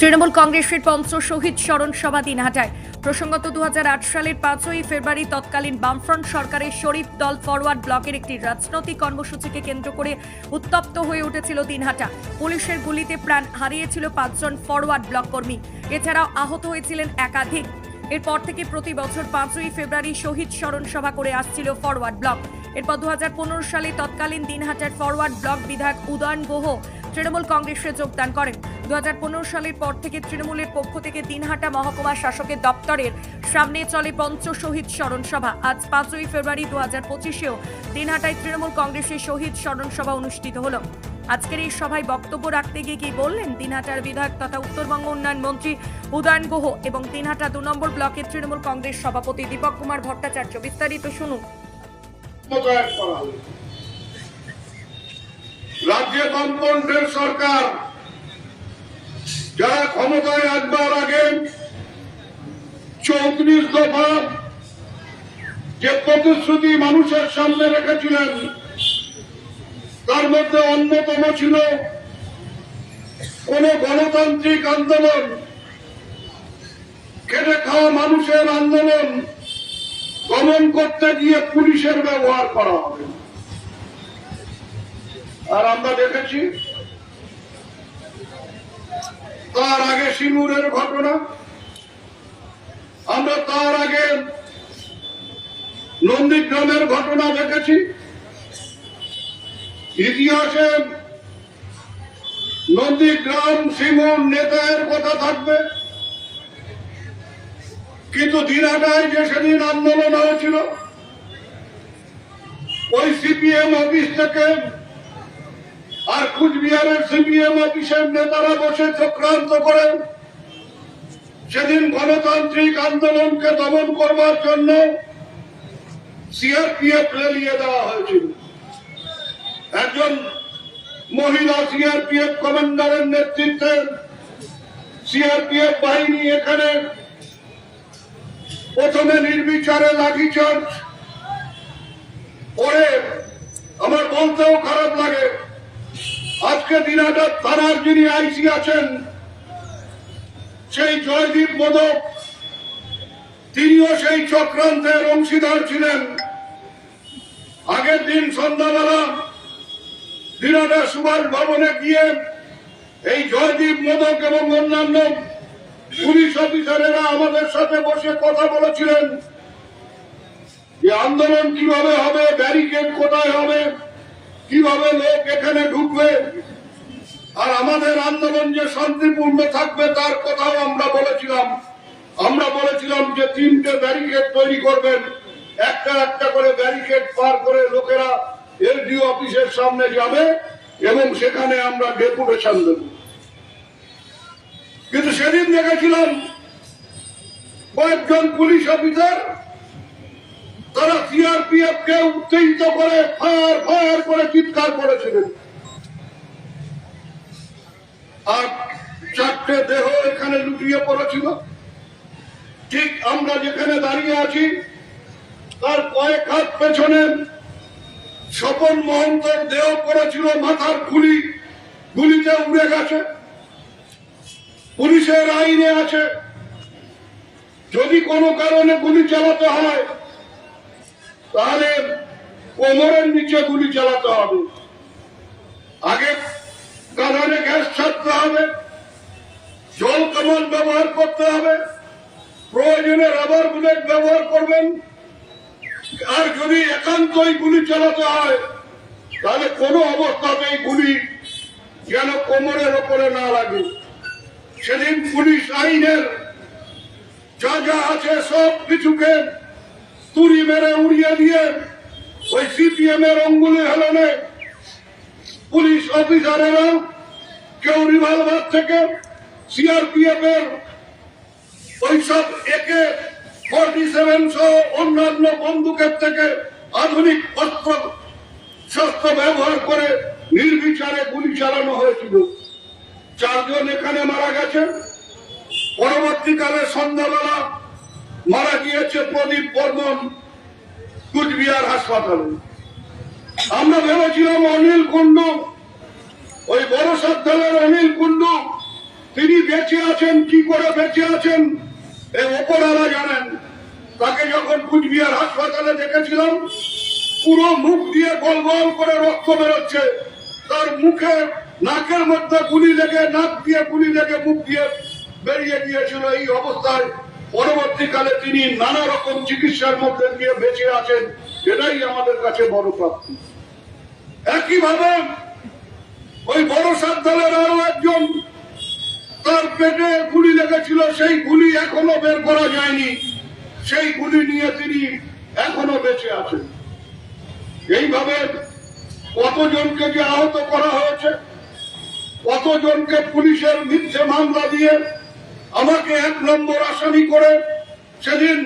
তৃণমূল কংগ্রেসের পঞ্চ শহীদ স্মরণ সভা দিনহাটায় প্রসঙ্গত দু সালের পাঁচই ফেব্রুয়ারি তৎকালীন বামফ্রন্ট সরকারের শরীফ দল ফরওয়ার্ড ব্লকের একটি রাজনৈতিক কর্মসূচিকে কেন্দ্র করে উত্তপ্ত হয়ে উঠেছিল দিনহাটা পুলিশের গুলিতে প্রাণ হারিয়েছিল পাঁচজন ফরওয়ার্ড ব্লক কর্মী। এছাড়াও আহত হয়েছিলেন একাধিক। এরপর থেকে প্রতি বছর পাঁচই ফেব্রুয়ারি শহীদ স্মরণ সভা করে আসছিল ফরওয়ার্ড ব্লক। এরপর দু হাজার পনেরো সালে তৎকালীন দিনহাটার ফরওয়ার্ড ব্লক বিধায়ক উদয়ন গুহ তৃণমূল কংগ্রেসে যোগদান করেন। দু হাজার পনেরো সালের পর থেকে তৃণমূলের পক্ষ থেকে দিনহাটা মহকুমা শাসকের দপ্তরের সামনে চলে পঞ্চ শহীদ স্মরণ সভা আজ পাঁচই ফেব্রুয়ারি দু হাজার পঁচিশেও দিনহাটায় তৃণমূল কংগ্রেসের শহীদ স্মরণ সভা অনুষ্ঠিত হলো। আজকের এই সভায় বক্তব্য রাখতে গিয়ে কি বললেন? দিনহাটার বিধায়ক তথা উত্তরবঙ্গ উন্নয়ন মন্ত্রী উদয়ন গুহ এবং দিনহাটা দু নম্বর ব্লকের তৃণমূল কংগ্রেস সভাপতি দীপক কুমার ভট্টাচার্য। বিস্তারিত শুনুন। রাজ্যে বামপন্থের সরকার। যারা ক্ষমতায় আসবার আগে চৌত্রিশ দফা যে প্রতিশ্রুতি মানুষের সামনে রেখেছিলেন, তার মধ্যে অন্যতম ছিল কোন গণতান্ত্রিক আন্দোলন, খেটে খাওয়া মানুষের আন্দোলন, দমন করতে গিয়ে পুলিশের ব্যবহার করা হবে। আর আমরা দেখেছি, তার আগে সিঙ্গুরের ঘটনা। আমরা তার আগে নন্দীগ্রামের ঘটনা দেখেছি। ইতিহাসে নন্দীগ্রাম সিঙ্গুর নেতার কথা থাকবে। কিন্তু দিনাটায় যে সেদিন আন্দোলন হয়েছিল, ওই সিপিএম অফিস থেকে আর কুচবিহারের সিপিএম অফিসের নেতারা বসে চক্রান্ত করেন। সেদিন গণতান্ত্রিক আন্দোলনকে দমন করবার জন্য সিআরপিএফ লেলিয়ে দেওয়া হয়েছিল। একজন মহিলা সিআরপিএফ কমান্ডারের নেতৃত্বে সিআরপিএফ বাহিনী এখানে প্রথমে নির্বিচারে লাঠিচার্জ পরে আমার বলতেও খারাপ লাগে। আজকে দিনাটার থানার যিনি আইসি আছেন, সেই জয়দীপ মোদক, তিনিও সেই চক্রান্তের অংশীদার ছিলেন। আগের দিন সন্ধ্যাবেলা দিনাটা সুভাষ ভবনে গিয়ে এই জয়দীপ মোদক এবং অন্যান্য পুলিশ অফিসারেরা আমাদের সাথে বসে কথা বলেছিলেন যে আন্দোলন কীভাবে হবে, ব্যারিকেড কোথায় হবে কীভাবে লোক এখানে ঢুকবে? আর আমাদের আন্দোলন যে শান্তিপূর্ণ থাকবে, তার কথাও আমরা বলেছিলাম। আমরা বলেছিলাম যে তিনটে ব্যারিকেড তৈরি করবেন। একটা একটা করে ব্যারিকেড পার করে লোকেরা এলডিও অফিসের সামনে যাবে এবং সেখানে আমরা ডেপুটেশন দেবো। কিন্তু সেদিন দেখেছিলাম কয়েকজন পুলিশ অফিসার তারা সিআরপিএফ কে উত্তেজিত করে, ফায়ার ফায়ার করে, চিৎকার করেছিলেন। আর চারটে দেহ এখানে লুটিয়ে পড়েছিল। ঠিক আমরা যেখানে দাঁড়িয়ে আছি, তার কয়েক হাত পেছনে স্বপন মহন্তর দেহ পড়েছিল, মাথার খুলি গুলিতে উড়ে গেছে। পুলিশের আইনে আছে, যদি কোনো কারণে গুলি চালাতে হয় তাহলে কোমরের নিচে গুলি চালাতে হবে। আগে কারণে গ্যাস ছাড়তে হবে, জল কামান ব্যবহার করতে হবে, প্রয়োজনে রাবার বুলেট ব্যবহার করবেন। আর যদি একান্তই গুলি চালাতে হয়, তাহলে কোনো অবস্থাতেই গুলি যেন কোমরের ওপরে না লাগে। সেদিন পুলিশ আইনের যা যা আছে সব কিছুকে তুড়ি মেরে উড়িয়ে দিয়ে ওই সিপিএম এর অঙ্গুলি হেলনে পুলিশ অফিসারেরা কেউ রিভলভার থেকে সিআরপিএফ এর ওইসব একে ফর্টি সেভেন সহ অন্যান্য বন্দুকের থেকে আধুনিক অস্ত্র শস্ত্র ব্যবহার করে নির্বিচারে গুলি চালানো হয়েছিল। চারজন এখানে মারা গেছে পরবর্তীকালে সন্ধ্যাবেলা মারা গিয়েছে প্রদীপ বর্মন কুচবিহার হাসপাতালে। আমরা ভেবেছিলাম অনিল কুণ্ডু, ওই বড় সাদ্দালের অনিল কুণ্ডু, তিনি বেঁচে আছেন, কি করে বেঁচে আছেন এই ওপরালা জানেন। তাকে যখন কুচবিহার হাসপাতালে দেখেছিলাম, পুরো মুখ দিয়ে গল গল করে রক্ত বেরোচ্ছে। তার মুখে নাকের মধ্যে গুলি লেগে, নাক দিয়ে গুলি লেগে মুখ দিয়ে বেরিয়ে গিয়েছিল এই অবস্থায়। পরবর্তীকালে তিনি নানা রকম চিকিৎসার মধ্যে দিয়ে বেঁচে আছেন, এটাই আমাদের কাছে বড় প্রাপ্তি। একইভাবে ওই বড় সাত দলের আরও একজন তার পেটে গুলি লেগেছিল, সেই গুলি এখনও বের করা যায়নি। সেই গুলি নিয়ে তিনি এখনও বেঁচে আছেন। এইভাবে কতজনকে যে আহত করা হয়েছে, কতজনকে পুলিশের মিথ্যে মামলা দিয়ে আমাকে এক নম্বর আসামি করে সেদিন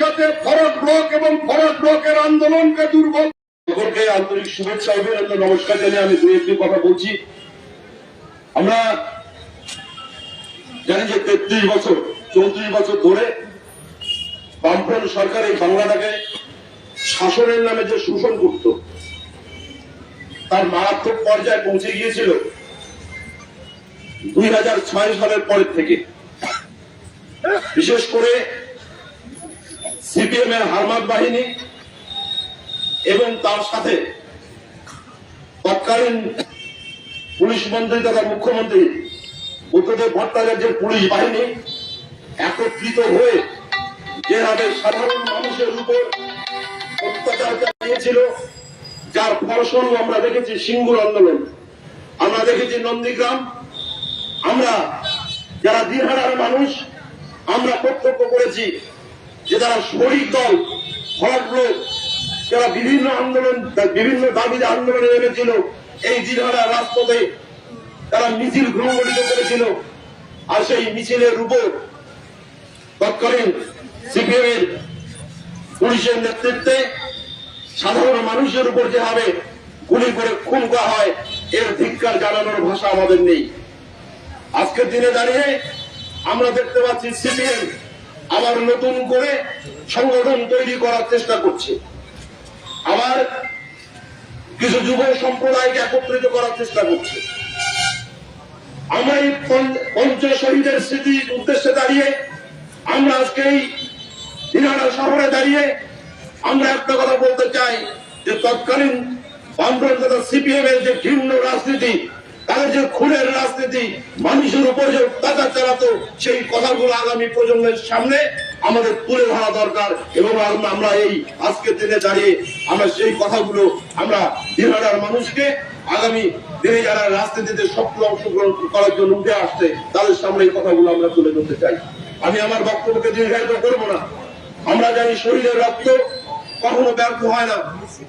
যাতে ফরক ব্লক এবং ফরক ব্লকের আন্দোলনকে দুর্বল সকলকে আন্তরিক শুভেচ্ছা, অভিনন্দন, নমস্কার জানিয়ে আমি একটি কথা বলছি। আমরা জানি যে তেত্রিশ বছর, চৌত্রিশ বছর ধরে বামফ্রন্ট সরকার এই বাংলাটাকে শাসনের নামে যে শোষণ করত, তার মারাত্মক পর্যায়ে পৌঁছে গিয়েছিল দুই হাজার ছয় সালের পরের থেকে। বিশেষ করে সিপিএম এর হারমাত বাহিনী এবং তার সাথে তৎকালীন পুলিশ মন্ত্রী তথা মুখ্যমন্ত্রী বুদ্ধদেব ভট্টাচার্যের পুলিশ বাহিনী একত্রিত হয়ে যেভাবে সাধারণ মানুষের উপর অত্যাচার চালিয়েছিল, যার ফলস্বরূপ আমরা দেখেছি সিঙ্গুর আন্দোলন। আমরা দেখেছি নন্দীগ্রাম। আমরা যারা দিনহারার মানুষ আমরা প্রত্যক্ষ করেছি যে তারা শরিক দল, হক লোক, যারা বিভিন্ন আন্দোলন, বিভিন্ন দাবিতে আন্দোলনে নেমেছিল, এই দিনহারা রাজপথে তারা মিছিল সংগঠিত করেছিল। আর সেই মিছিলের উপর তৎকালীন সিপিএম এর পুলিশের নেতৃত্বে সাধারণ মানুষের উপর যেভাবে গুলি করে খুন করা হয়, এর ধিক্কার জানানোর ভাষা আমাদের নেই। আজকের দিনে দাঁড়িয়ে আমরা দেখতে পাচ্ছি সিপিএম আবার নতুন করে সংগঠন তৈরি করার চেষ্টা করছে। আবার কিছু যুব সম্প্রদায়কে একত্রিত করার চেষ্টা করছে। আমরা এই পঞ্চ- শহীদের স্মৃতির উদ্দেশ্যে দাঁড়িয়ে, আমরা আজকে এই দিনারা শহরে দাঁড়িয়ে আমরা একটা কথা বলতে চাই যে তৎকালীন বামফ্রন্ট তথা সিপিএম এর যে ঘৃণ্য রাজনীতি তাদের যে খুনের রাজনীতি, মানুষের উপর যে অত্যাচার চালাতো, সেই কথাগুলো আগামী প্রজন্মের সামনে আমাদের তুলে ধরা দরকার। এবং আমরা এই আজকের দিনে দাঁড়িয়ে আমরা সেই কথাগুলো আমরা দিনহাটার মানুষকে আগামী দিনে যারা রাজনীতিতে সক্রিয় অংশগ্রহণ করার জন্য উঠে আসছে, তাদের সামনে এই কথাগুলো আমরা তুলে ধরতে চাই। আমি আমার বক্তব্যকে দীর্ঘায়িত করব না। আমরা জানি শরীরের রক্ত কখনো ব্যর্থ হয় না।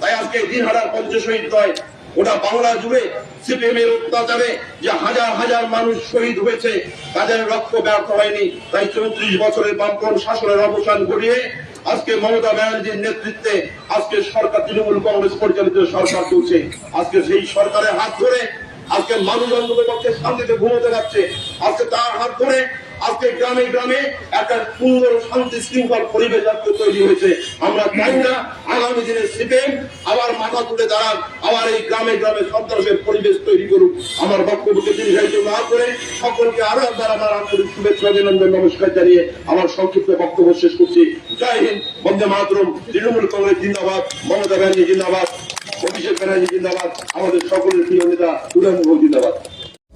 তাই আজকে দিন হারার পঞ্চ শহীদ নয় ওটা বাংলা জুড়ে সিপিএম এর অত্যাচারে যে হাজার হাজার মানুষ শহীদ হয়েছে, তাদের রক্ত ব্যর্থ হয়নি। তাই চৌত্রিশ বছরের বামপন্থ শাসনের অবসান ঘটিয়ে আজকে মমতা ব্যানার্জির নেতৃত্বে আজকে সরকার, তৃণমূল কংগ্রেস পরিচালিত সরকার চলছে। আজকে সেই সরকারের হাত ধরে আজকে মানুষ অন্তত পক্ষে শান্তিতে ঘুমোতে যাচ্ছে। আজকে তার হাত ধরে আজকে গ্রামে গ্রামে একটা সুন্দর শান্তি শৃঙ্খল পরিবেশ আজকে তৈরি হয়েছে। আমরা চাই না আগামী দিনে সিপিএম আবার মাথা তুলে দাঁড়ান আবার এই গ্রামে গ্রামে সন্ত্রাসের পরিবেশ তৈরি করুক। আমার বক্তব্যকে দীর্ঘায়িত না করে সকলকে আরও একবার আমার আন্তরিক শুভেচ্ছা অভিনন্দন নমস্কার জানিয়ে আমার সংক্ষিপ্ত বক্তব্য শেষ করছি। জয় হিন্দ, বন্দে মাতরম, তৃণমূল কংগ্রেস জিন্দাবাদ, মমতা ব্যানার্জি জিন্দাবাদ, অভিষেক ব্যানার্জি জিন্দাবাদ, আমাদের সকলের প্রিয় নেতা তুলেন জিন্দাবাদ।